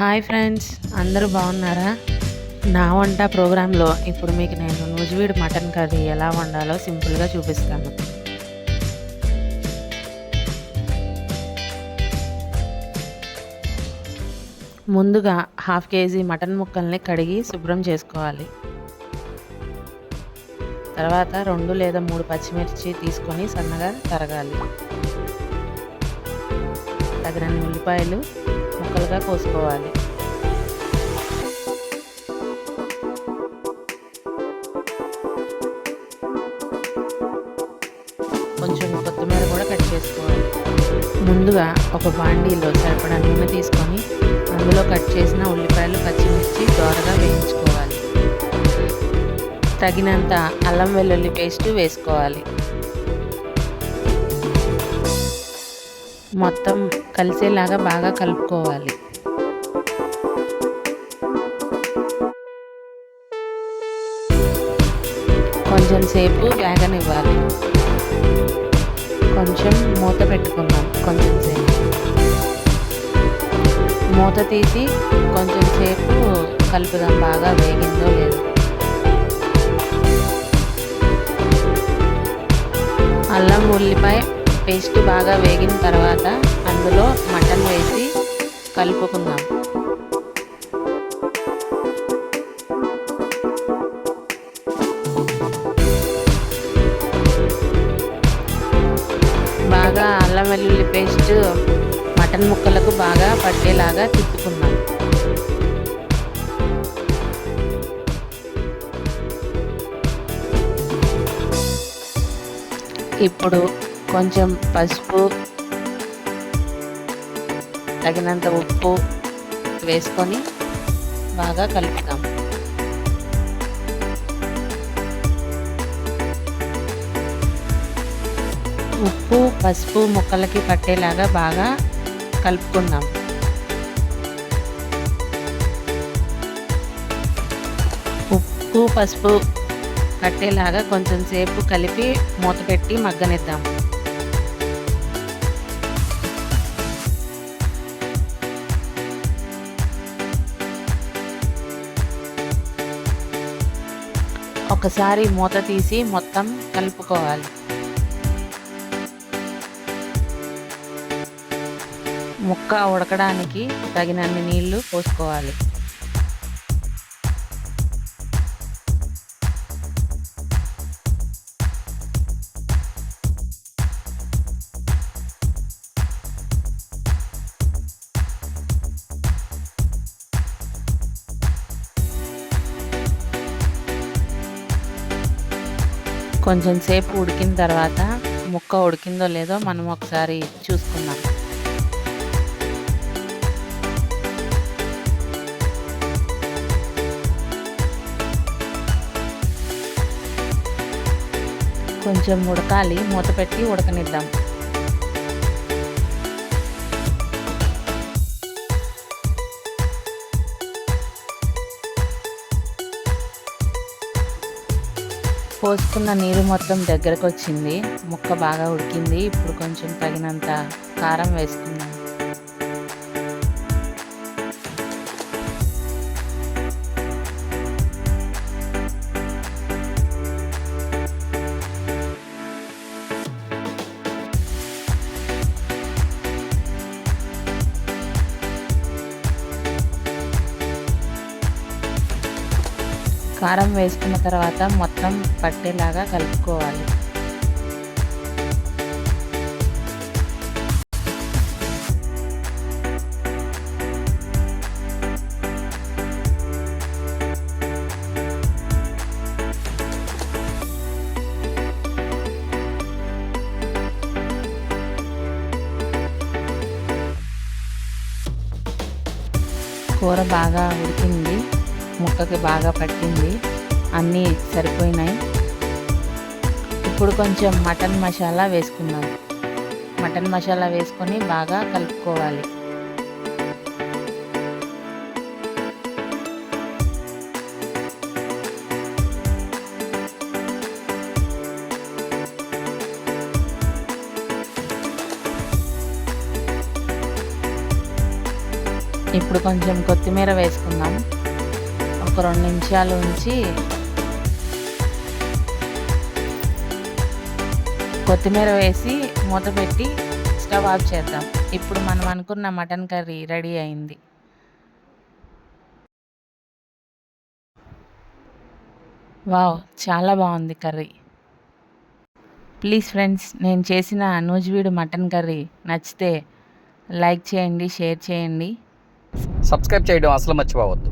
Hi friends అందరూ బాగున్నారా? నా వంట ప్రోగ్రాంలో ఇప్పుడు మీకు నేను నూజివీడు మటన్ కర్రీ ఎలా వండాలో సింపుల్గా చూపిస్తాను. ముందుగా హాఫ్ కేజీ మటన్ ముక్కల్ని కడిగి శుభ్రం చేసుకోవాలి. తర్వాత రెండు లేదా మూడు పచ్చిమిర్చి తీసుకొని సన్నగా తరగాలి. తగినన్ని ఉల్లిపాయలు ముక్కలుగా కోసుకోవాలి. కొంచెం కొత్తిమీర కూడా కట్ చేసుకోవాలి. ముందుగా ఒక బాండీలో సరిపడా నూనె తీసుకొని అందులో కట్ చేసిన ఉల్లిపాయలు పచ్చిమిర్చి దోరగా వేయించుకోవాలి. తగినంత అల్లం వెల్లుల్లి పేస్ట్ వేసుకోవాలి. మొత్తం కలిసేలాగా బాగా కలుపుకోవాలి. కొంచెం సేపు వేగనివ్వాలి. కొంచెం మూత పెట్టుకుందాం కొంచెం సేపు. మూత తీసి కొంచెం సేపు కలుపుదాం బాగా వేగిందో లేదో. అల్లం ఉల్లిపాయ పేస్ట్ బాగా వేగిన తర్వాత అందులో మటన్ వేసి కలుపుకుందాం. బాగా అల్లం వెల్లుల్లి పేస్ట్ మటన్ ముక్కలకు బాగా పట్టేలాగా తిప్పుకుందాం. ఇప్పుడు కొంచెం పసుపు తగినంత ఉప్పు వేసుకొని బాగా కలుపుతాం. ఉప్పు పసుపు ముక్కలకి పట్టేలాగా బాగా కలుపుకుందాం. ఉప్పు పసుపు పట్టేలాగా కొంచెం సేపు కలిపి మూత పెట్టి మగ్గనిద్దాం. ఒకసారి మూత తీసి మొత్తం కలుపుకోవాలి. ముక్క ఉడకడానికి తగినన్ని నీళ్ళు పోసుకోవాలి. కొంచెం సేపు ఉడికిన తర్వాత ముక్క ఉడికిందో లేదో మనం ఒకసారి చూసుకుందాం. కొంచెం ఉడకాలి మూత పెట్టి ఉడకనిద్దాం. పోసుకున్న నీరు మొత్తం దగ్గరకు వచ్చింది ముక్క బాగా ఉడికింది. ఇప్పుడు కొంచెం తగినంత కారం వేసుకున్నాను కారం వేసుకున్న తర్వాత మొత్తం పట్టేలాగా కలుపుకోవాలి. కూర బాగా ఉడికింది. ముక్కకి బాగా పట్టింది. అన్నీ సరిపోయినాయి. ఇప్పుడు కొంచెం మటన్ మసాలా వేసుకుందాం. మటన్ మసాలా వేసుకొని బాగా కలుపుకోవాలి. ఇప్పుడు కొంచెం కొత్తిమీర వేసుకుందాం. ఒక రెండు నిమిషాలు ఉంచి కొత్తిమీర వేసి మూత పెట్టి స్టవ్ ఆఫ్ చేద్దాం. ఇప్పుడు మనం అనుకున్న మటన్ కర్రీ రెడీ అయింది. వావ్ చాలా బాగుంది కర్రీ. ప్లీజ్ ఫ్రెండ్స్ నేను చేసిన నూజివీడు మటన్ కర్రీ నచ్చితే లైక్ చేయండి షేర్ చేయండి. సబ్స్క్రైబ్ చేయడం అసలు మర్చిపోవద్దు.